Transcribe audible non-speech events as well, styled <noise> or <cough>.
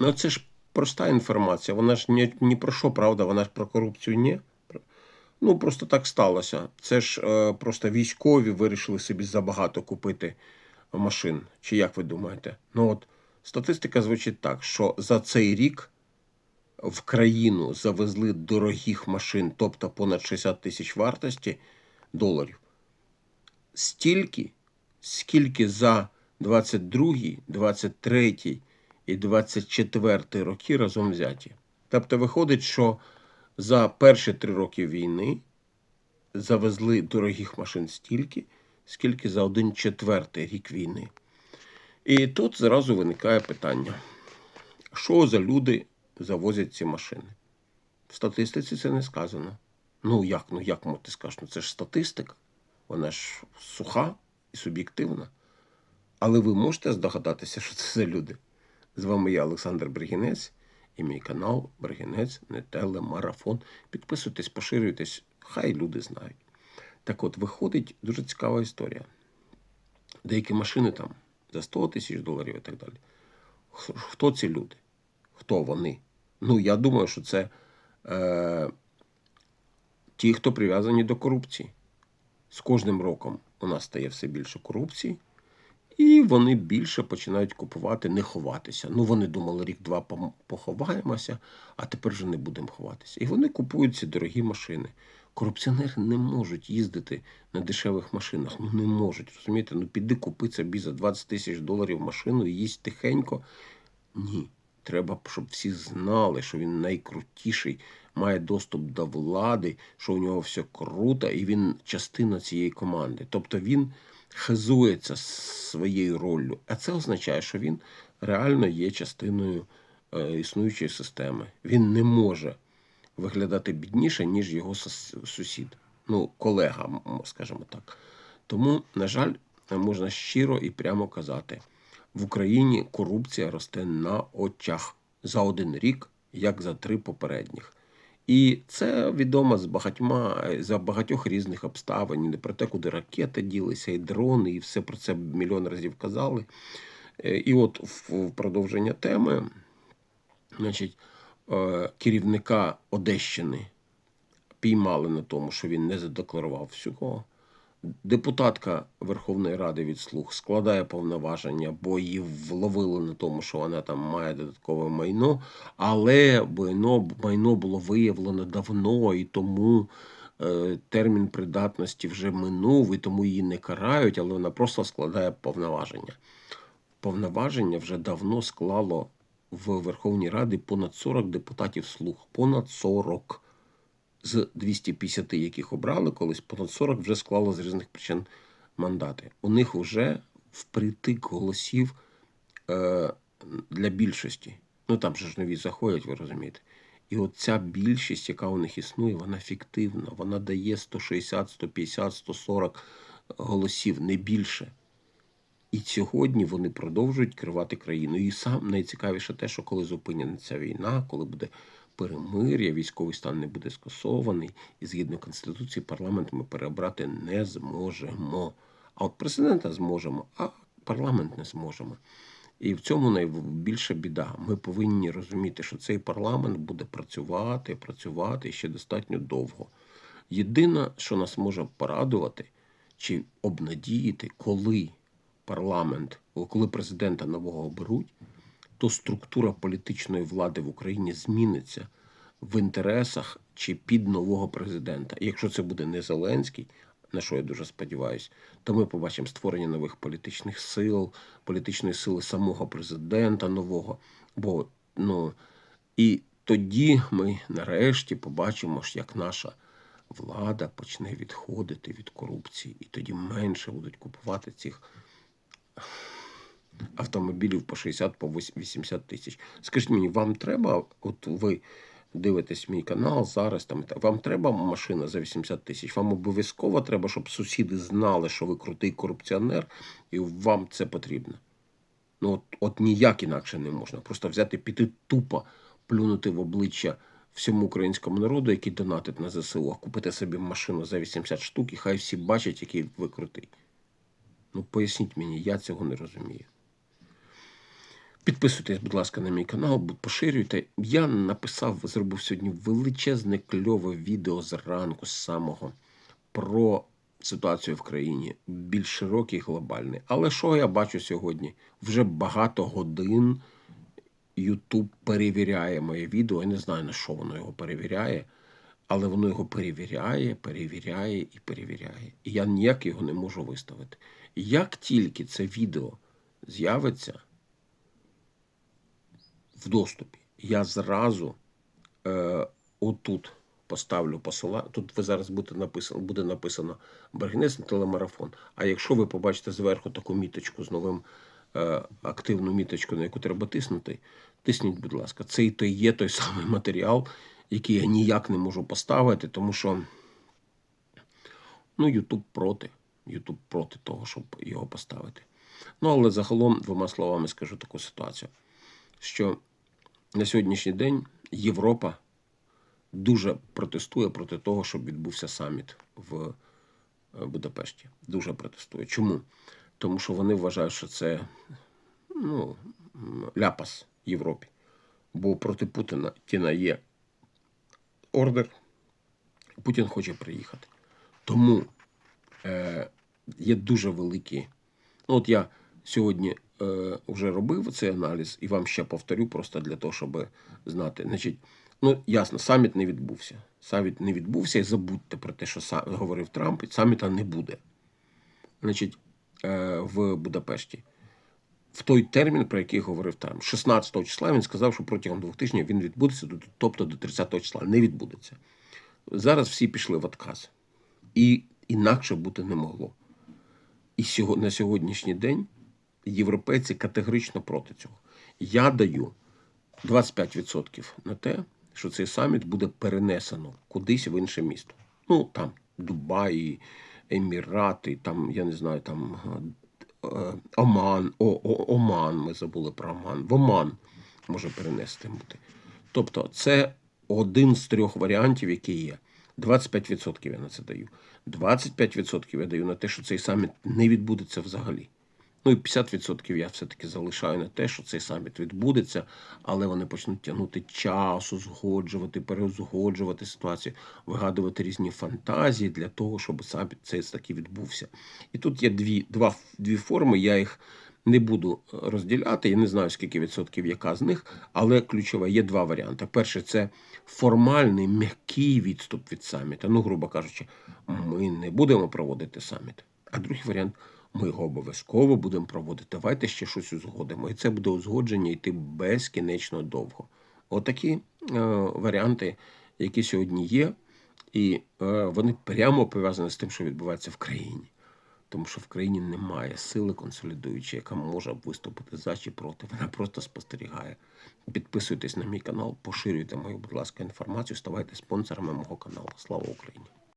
Ну, це ж проста інформація. Вона ж ні, ні про що, правда, вона ж про корупцію ні. Ну, просто так сталося. Це ж е, просто військові вирішили собі забагато купити машин. Чи як ви думаєте? Ну от статистика звучить так, що за цей рік в країну завезли дорогих машин, тобто понад 60 тисяч вартості доларів. Стільки, скільки за 22, 23 і 24 роки разом взяті. Тобто виходить, що за перші три роки війни завезли дорогих машин стільки, скільки за один четвертий рік війни. І тут зразу виникає питання: що за люди завозять ці машини? В статистиці це не сказано. Ну як, ну як мо ти скажеш? Ну це ж статистика, вона ж суха і суб'єктивна. Але ви можете здогадатися, що це за люди? З вами я, Олександр Бригінець, і мій канал Бригінець не телемарафон. Підписуйтесь, поширюйтесь, хай люди знають. Так от, виходить дуже цікава історія. Деякі машини там за 100 тисяч доларів і так далі. Хто ці люди? Хто вони? Ну, я думаю, що це е, ті, хто прив'язані до корупції. З кожним роком у нас стає все більше корупції, і вони більше починають купувати, не ховатися. Ну, вони думали, рік-два поховаємося, а тепер вже не будемо ховатися. І вони купують ці дорогі машини. Корупціонери не можуть їздити на дешевих машинах. Ну не можуть. Розумієте? Ну піди купи собі за 20 тисяч доларів машину і їсть тихенько. Ні. Треба, щоб всі знали, що він найкрутіший, має доступ до влади, що у нього все круто, і він частина цієї команди. Тобто він хизується своєю роллю. А це означає, що він реально є частиною е, існуючої системи. Він не може виглядати бідніше, ніж його сусід. Ну, колега, скажімо так. Тому, на жаль, можна щиро і прямо казати: в Україні корупція росте на очах за один рік, як за три попередніх. І це відомо з багатьма за багатьох різних обставин, і про те, куди ракети ділися, і дрони, і все про це мільйон разів казали. Е, І от в в продовження теми, значить, е, керівника Одещини піймали на тому, що він не задекларував всього. Депутатка Верховної Ради від слуг складає повноваження, бо її вловили на тому, що вона там має додаткове майно, але майно, майно було виявлено давно, і тому е, термін придатності вже минув, і тому її не карають, але вона просто складає повноваження. Повноваження вже давно склало в Верховній Раді понад 40 депутатів слуг. Понад 40 з 250, яких обрали колись, понад 40 вже склало з різних причин мандати. У них вже впритик голосів е, для більшості. Ну там же ж нові заходять, ви розумієте. І от ця більшість, яка у них існує, вона фіктивна. Вона дає 160, 150, 140 голосів, не більше. І сьогодні вони продовжують керувати країною. І сам найцікавіше те, що коли зупиниться війна, коли буде перемир'я, військовий стан не буде скасований, і згідно Конституції парламент ми переобрати не зможемо. А от президента зможемо, а парламент не зможемо. І в цьому найбільша біда. Ми повинні розуміти, що цей парламент буде працювати, працювати ще достатньо довго. Єдине, що нас може порадувати чи обнадіяти, коли парламент, коли президента нового оберуть, то структура політичної влади в Україні зміниться в інтересах чи під нового президента. Якщо це буде не Зеленський, на що я дуже сподіваюся, то ми побачимо створення нових політичних сил, політичної сили самого президента нового. Бо ну і тоді ми нарешті побачимо, як наша влада почне відходити від корупції, і тоді менше будуть купувати цих автомобілів по 60 по 80 тисяч. Скажіть мені, вам треба, от ви дивитесь мій канал зараз, там вам треба машина за 80 тисяч? Вам обов'язково треба, щоб сусіди знали, що ви крутий корупціонер, і вам це потрібно. Ну, от, от ніяк інакше не можна. Просто взяти, піти тупо, плюнути в обличчя всьому українському народу, який донатить на ЗСУ, а купити собі машину за 80 штук, і хай всі бачать, який ви крутий. Ну, поясніть мені, я цього не розумію. Підписуйтесь, будь ласка, на мій канал, поширюйте. Я написав, зробив сьогодні величезне кльове відео зранку з самого про ситуацію в країні, більш широкий, глобальний. Але що я бачу сьогодні? Вже багато годин YouTube перевіряє моє відео. Я не знаю, на що воно його перевіряє, але воно його перевіряє, перевіряє і перевіряє. І я ніяк його не можу виставити. Як тільки це відео з'явиться в доступі, я зразу е, отут поставлю посилання. Тут ви зараз буде написано, буде написано Бергнес на телемарафон. А якщо ви побачите зверху таку міточку з новим е, активну міточку, на яку треба тиснути, тисніть, будь ласка, це і то є той <laughs> самий матеріал, який я ніяк не можу поставити, тому що ну, YouTube проти. YouTube проти того, щоб його поставити. Ну, але загалом, двома словами скажу таку ситуацію, що на сьогоднішній день Європа дуже протестує проти того, щоб відбувся саміт в е, Будапешті. Дуже протестує. Чому? Тому що вони вважають, що це ну, ляпас Європі. Бо проти Путіна Тіна є ордер, Путін хоче приїхати. Тому е, є дуже великі. Ну, от я сьогодні вже робив цей аналіз і вам ще повторю, просто для того, щоб знати. Значить, ну ясно, саміт не відбувся. Саміт не відбувся і забудьте про те, що сам говорив Трамп, і саміта не буде. Значить, е, в Будапешті. В той термін, про який говорив Трамп. 16 числа він сказав, що протягом двох тижнів він відбудеться, тобто до 30 числа не відбудеться. Зараз всі пішли в отказ. І інакше бути не могло. І на сьогоднішній день європейці категорично проти цього. Я даю 25% на те, що цей саміт буде перенесено кудись в інше місто. Ну, там Дубаї, Емірати, там, я не знаю, там е, Оман, о, о, Оман, ми забули про Оман. В Оман може перенести бути. Тобто, це один з трьох варіантів, які є. 25% я на це даю. 25% я даю на те, що цей саміт не відбудеться взагалі. Ну і 50% я все-таки залишаю на те, що цей саміт відбудеться, але вони почнуть тягнути час, узгоджувати, переузгоджувати ситуацію, вигадувати різні фантазії для того, щоб саміт цей таки відбувся. І тут є дві, два, дві форми, я їх не буду розділяти, я не знаю, скільки відсотків яка з них, але ключове є два варіанти. Перше, це формальний м'який відступ від саміта. Ну, грубо кажучи, ми не будемо проводити саміт. А другий варіант ми його обов'язково будемо проводити. Давайте ще щось узгодимо. І це буде узгодження йти безкінечно довго. Отакі е, варіанти, які сьогодні є, і е, вони прямо пов'язані з тим, що відбувається в країні. Тому що в країні немає сили консолідуючої, яка може виступити за чи проти. Вона просто спостерігає. Підписуйтесь на мій канал, поширюйте мою, будь ласка, інформацію, ставайте спонсорами мого каналу. Слава Україні!